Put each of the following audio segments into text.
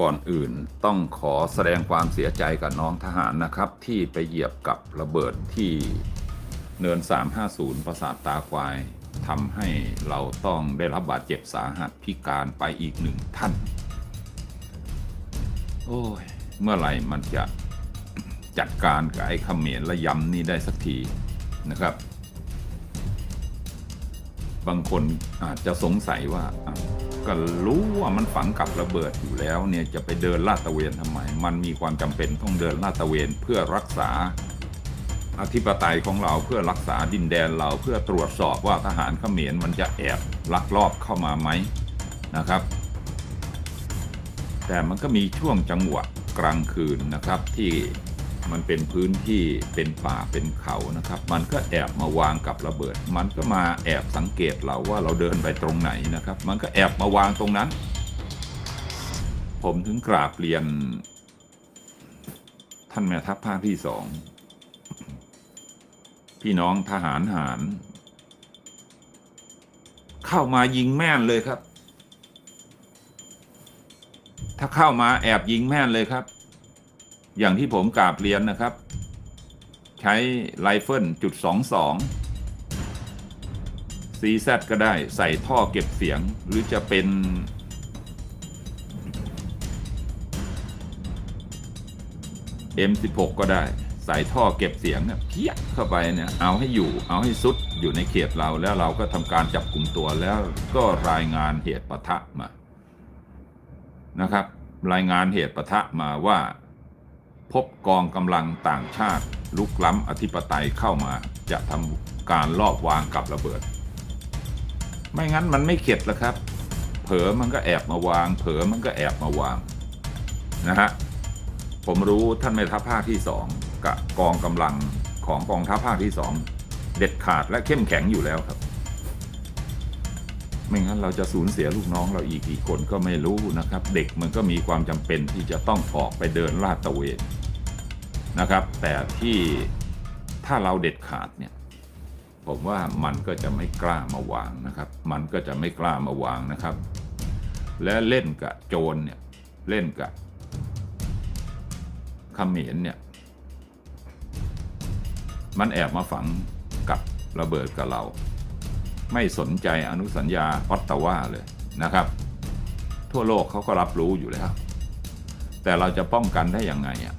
ก่อนอื่น ต้องขอแสดงความเสียใจกับน้องทหารนะครับ ที่ไปเหยียบกับระเบิดที่เนิน 350 ประสาทตาควายทำให้เราต้องได้รับบาดเจ็บสาหัสพิการไปอีกหนึ่งท่าน โอ้ย เมื่อไหร่มันจะจัดการกับไอ้เขมรระยำนี่ได้สักทีนะครับ บางคนอาจจะสงสัยว่าก็รู้ว่ามันฝังกับระเบิดอยู่แล้วเนี่ยจะไปเดินลาดตระเวนทำไม มันมีความจำเป็นต้องเดินลาดตระเวนเพื่อรักษา อธิปไตยของเราเพื่อรักษาดินแดนเราเพื่อตรวจสอบว่าทหารเขมรมันจะแอบลักลอบเข้ามาไหมนะครับ แต่มันก็มีช่วงจังหวะกลางคืนนะครับที่ มันเป็นพื้นที่เป็นป่าเป็นเขานะครับ มันก็แอบมาวางกับระเบิด มันก็มาแอบสังเกตเราว่าเราเดินไปตรงไหนนะครับ มันก็แอบมาวางตรงนั้น ผมถึงกราบเรียน ท่านแม่ทัพภาคที่สองพี่น้องทหารหารเข้ามายิงแม่นเลยครับ ถ้าเข้ามาแอบยิงแม่นเลยครับ อย่างที่ผมกราบเรียนนะครับ ใช้ไรเฟิลจุดสองสองซีซก็ได้ใส่ท่อเก็บเสียงหรือจะเป็น M16 ก็ได้ใส่ท่อเก็บเสียงเนี่ยเพี้ยเข้าไปเนี่ยเอาให้อยู่เอาให้สุดอยู่ในเขตเราแล้วเราก็ทำการจับกลุ่มตัวแล้วก็รายงานเหตุปะทะมานะครับ รายงานเหตุปะทะมาว่า พบกองกำลังต่างชาติ ลุกล้ำอธิปไตยเข้ามาจะทำการลอบวางกับระเบิด ไม่งั้นมันไม่เข็ดแล้วครับ เผลอมันก็แอบมาวาง เผลอมันก็แอบมาวางนะฮะผมรู้ท่านแม่ทัพภาคที่สองกับกองกำลังของกองทัพภาคที่สองเด็ดขาดและเข้มแข็งอยู่แล้วครับ ไม่งั้นเราจะสูญเสียลูกน้องเราอีกกี่คนก็ไม่รู้นะครับ เด็กมันก็มีความจำเป็นที่จะต้องออกไปเดินลาดตระเวน นะครับ แต่ที่ถ้าเราเด็ดขาดเนี่ยผมว่ามันก็จะไม่กล้ามาวางนะครับ มันก็จะไม่กล้ามาวางนะครับ และเล่นกับโจรเนี่ยเล่นกับขมรเนี่ยมันแอบมาฝังกับระเบิดกับเรา ไม่สนใจอนุสัญญาออตตาว่าเลยนะครับ ทั่วโลกเขาก็รับรู้อยู่แล้ว แต่เราจะป้องกันได้ยังไงอะ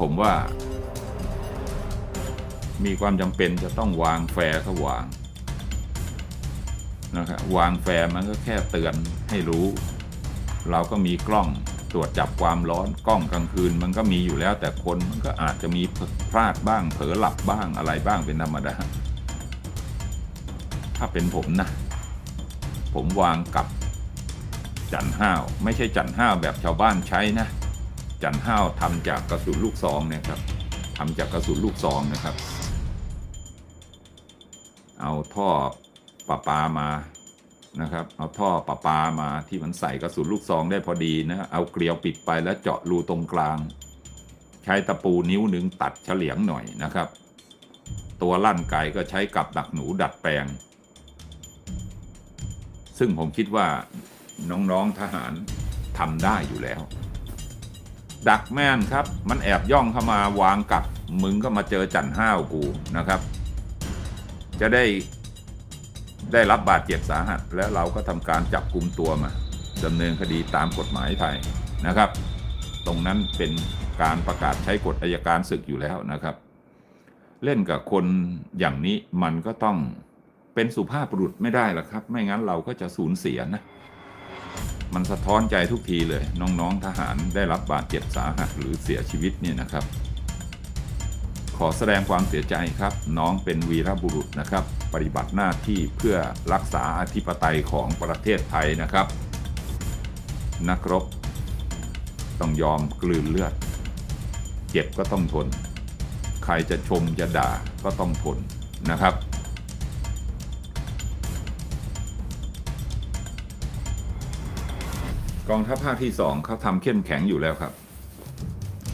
ผมว่า มีความจำเป็นจะต้องวางแฟร์ก็วางนะครับวางแฟร์มันก็แค่เตือนให้รู้ เราก็มีกล้องตรวจจับความร้อนกล้องกลางคืนมันก็มีอยู่แล้ว แต่คนมันก็อาจจะมีพลาดบ้างเผลอหลับบ้างอะไรบ้างเป็นธรรมดาถ้าเป็นผมนะ ผมวางกับจันห้าว ไม่ใช่จันห้าวแบบชาวบ้านใช้นะ จันห้าวทำจากกระสุนลูกซองเนี่ยครับทำจากกระสุนลูกซองนะครับ เอาท่อประปามานะครับ เอาท่อประปามาที่มันใส่กระสุนลูกซองได้พอดีนะเอาเกลียวปิดไปแล้วเจาะรูตรงกลาง ใช้ตะปูนิ้วหนึ่งตัดเฉลียงหน่อยนะครับ ตัวลั่นไกก็ใช้กับดักหนูดัดแปลง ซึ่งผมคิดว่าน้องๆทหารทำได้อยู่แล้ว ดักแม่นครับ มันแอบย่องเข้ามาวางกับมึงก็มาเจอจันห้าวกูนะครับ จะได้ได้รับบาดเจ็บสาหัส แล้วเราก็ทำการจับกลุ่มตัวมาดำเนินคดีตามกฎหมายไทยนะครับ ตรงนั้นเป็นการประกาศใช้กฎอายการศึกอยู่แล้วนะครับ เล่นกับคนอย่างนี้มันก็ต้องเป็นสุภาพบุรุษไม่ได้หรอกครับ ไม่งั้นเราก็จะสูญเสียนะ มันสะท้อนใจทุกทีเลย น้องๆทหารได้รับบาดเจ็บสาหัสหรือเสียชีวิตเนี่ยนะครับ ขอแสดงความเสียใจครับ น้องเป็นวีรบุรุษนะครับ ปฏิบัติหน้าที่เพื่อรักษาอธิปไตยของประเทศไทยนะครับ นักรบ ต้องยอมกลืนเลือด เจ็บก็ต้องทน ใครจะชมจะด่าก็ต้องทนนะครับ กองทัพภาคที่สองเขาทำเข้มแข็งอยู่แล้วครับ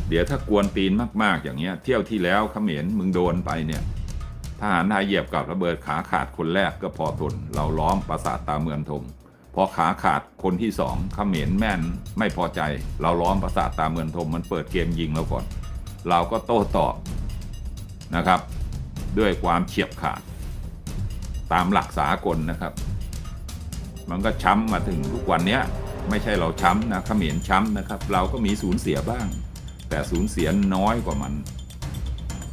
เดี๋ยวถ้ากวนตีนมากๆอย่างเงี้ย เที่ยวที่แล้วเขมรมึงโดนไปเนี่ยทหารไทยเหยียบกับระเบิดขาขาดคนแรกก็พอทนเราล้อมปราสาทตาเมืองทมพอขาขาดคนที่สองเขมรแม่นไม่พอใจ เราล้อมประสาทตาเมืองทมมันเปิดเกมยิงเราก่อน เราก็โต้ตอบนะครับ ด้วยความเฉียบขาด ตามหลักสากลนะครับ มันก็ช้ำมาถึงทุกวันเนี้ย ไม่ใช่เราช้ำนะเขมรช้ำนะครับ เราก็มีสูญเสียบ้าง แต่สูญเสียน้อยกว่ามัน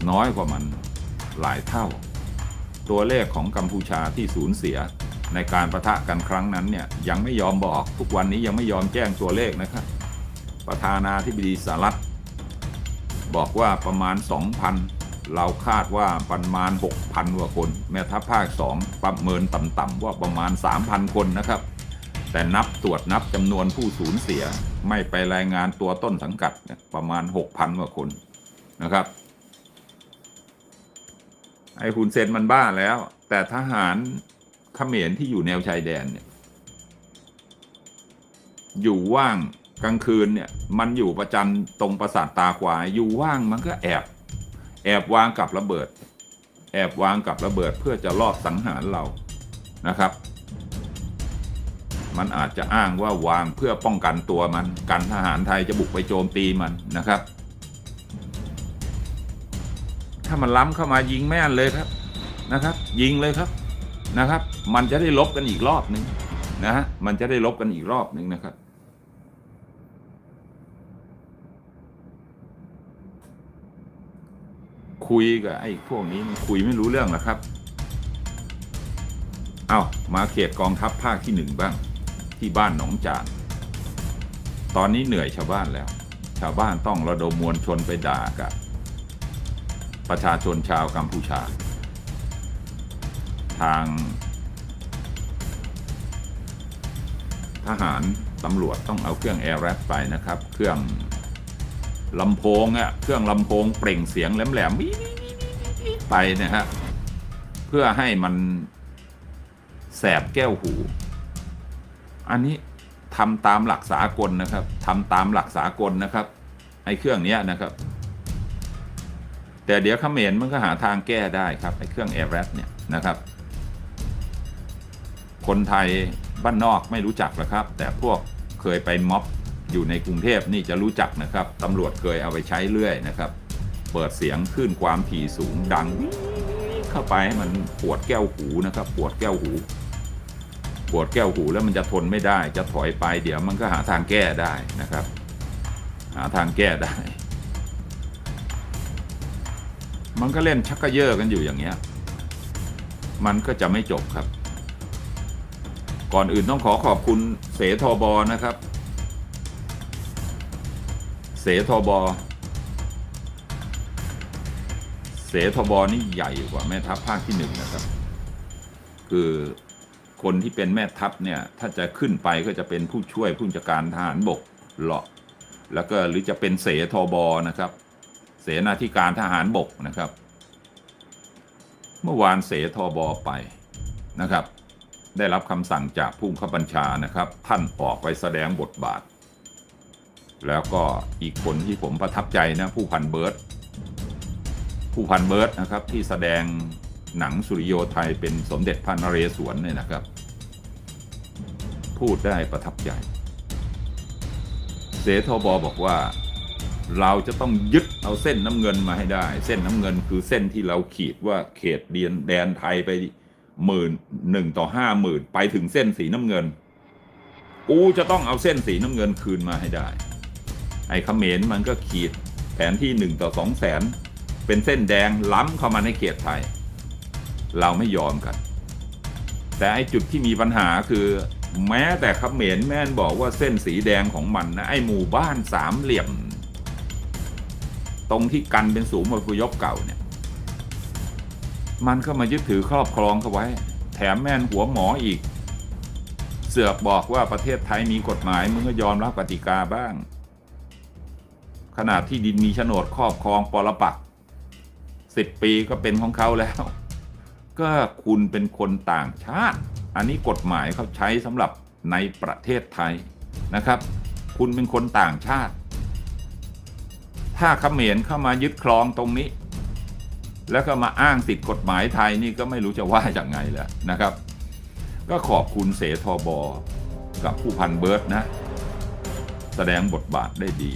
น้อยกว่ามันหลายเท่า ตัวเลขของกัมพูชาที่สูญเสียในการประทะกันครั้งนั้นเนี่ยยังไม่ยอมบอกทุกวันนี้ยังไม่ยอมแจ้งตัวเลขนะครับ ประธานาธิบดีสหรัฐบอกว่าประมาณ 2,000 เราคาดว่าประมาณ 6,000กว่าคน แม่ทัพภาค 2 ประเมินต่ำๆว่าประมาณ 3,000 คนนะครับ แต่นับตรวจนับจำนวนผู้สูญเสียไม่ไปรายงานตัวต้นสังกัดเนี่ยประมาณ 6,000กว่าคนนะครับ ไอ้คุณเซนมันบ้าแล้ว แต่ทหารเขมรที่อยู่แนวชายแดนเนี่ยอยู่ว่างกลางคืนเนี่ยมันอยู่ประจันตรงปราสาทตาควาอยู่ว่างมันก็แอบ แอบวางกับระเบิด แอบวางกับระเบิดเพื่อจะลอบสังหารเรานะครับ มันอาจจะอ้างว่าวางเพื่อป้องกันตัวมัน กันทหารไทยจะบุกไปโจมตีมันนะครับ ถ้ามันล้ำเข้ามายิงแม่นเลยครับนะครับ ยิงเลยครับนะครับ มันจะได้ลบกันอีกรอบหนึ่งนะฮะมันจะได้ลบกันอีกรอบหนึ่งนะครับคุยกับไอ้พวกนี้มันคุยไม่รู้เรื่องหรอครับ เอามาเขตกองทัพภาคที่หนึ่งบ้าง ที่บ้านหนองจาน ตอนนี้เหนื่อยชาวบ้านแล้ว ชาวบ้านต้องระดมมวลชนไปด่ากับ ประชาชนชาวกัมพูชา ทาง ทหารตำรวจต้องเอาเครื่องแอร์แรปไปนะครับ เครื่องลำโพงอะเครื่องลำโพงเปล่งเสียงแหลมๆไปนะฮะเพื่อให้มันแสบแก้วหู อันนี้ทำตามหลักสากลนะครับทำตามหลักสากลนะครับไอ้เครื่องเนี้ยนะครับ แต่เดี๋ยวเขมรมันก็หาทางแก้ได้ครับไอ้เครื่องแอร์แรปเนี่ยนะครับ คนไทยบ้านนอกไม่รู้จักหรอกครับ แต่พวกเคยไปม็อบอยู่ในกรุงเทพนี่จะรู้จักนะครับตำรวจเคยเอาไปใช้เรื่อยนะครับ เปิดเสียงขึ้นความถี่สูงดังเข้าไปให้มันปวดแก้วหูนะครับ ปวดแก้วหู ปวดแก้วหูแล้วมันจะทนไม่ได้ จะถอยไปเดี๋ยวมันก็หาทางแก้ได้นะครับ หาทางแก้ได้ มันก็เล่นชักกระเยอะกันอยู่อย่างเงี้ย มันก็จะไม่จบครับ ก่อนอื่นต้องขอขอบคุณเสทบนะครับ เสทบเสทบนี่ใหญ่กว่าแม่ทัพภาคที่หนึ่งนะครับ คือ คนที่เป็นแม่ทัพเนี่ยถ้าจะขึ้นไปก็จะเป็นผู้ช่วยผู้จัดการทหารบกหรอกแล้วก็หรือจะเป็นเสทบนะครับ เสนาธิการทหารบกนะครับ เมื่อวานเสทบไปนะครับ ได้รับคำสั่งจากผู้บังคับบัญชานะครับ ท่านออกไปแสดงบทบาท แล้วก็อีกคนที่ผมประทับใจนะผู้พันเบิร์ตผู้พันเบิร์ตนะครับที่แสดงหนังสุริโยไทยเป็นสมเด็จพระนเรศวรเนี่ยนะครับ พูดได้ประทับใจ เสทบบอกว่า เราจะต้องยึดเอาเส้นน้ำเงินมาให้ได้ เส้นน้ำเงินคือเส้นที่เราขีดว่าเขตเดียนแดนไทยไปหมื่นหนึ่งต่อห้าหมื่นไปถึงเส้นสีน้ำเงิน กูจะต้องเอาเส้นสีน้ำเงินคืนมาให้ได้ ไอ้เขมรมันก็ขีดแผนที่หนึ่งต่อสองแสนเป็นเส้นแดงล้ำเข้ามาในเขตไทย เราไม่ยอมกัน แต่ไอ้จุดที่มีปัญหาคือ แม้แต่เขมรแม่นบอกว่าเส้นสีแดงของมันนะไอหมู่บ้านสามเหลี่ยม ตรงที่กันเป็นสูงอพยพเก่าเนี่ย มันก็มายึดถือครอบครองเขาไว้ แถมแม่นหัวหมออีก เสือกบอกว่าประเทศไทยมีกฎหมายมึงก็ยอมรับกติกาบ้าง ขนาดที่ดินมีโฉนดครอบครองปรปักสิบปีก็เป็นของเขาแล้ว ก็คุณเป็นคนต่างชาติ อันนี้กฎหมายเขาใช้สำหรับในประเทศไทยนะครับ คุณเป็นคนต่างชาติ ถ้าเขมรเข้ามายึดครองตรงนี้ แล้วก็มาอ้างติดกฎหมายไทยนี่ก็ไม่รู้จะว่าอย่างไงแล้วนะครับ ก็ขอบคุณเสทบกับผู้พันเบิร์ตนะ แสดงบทบาทได้ดี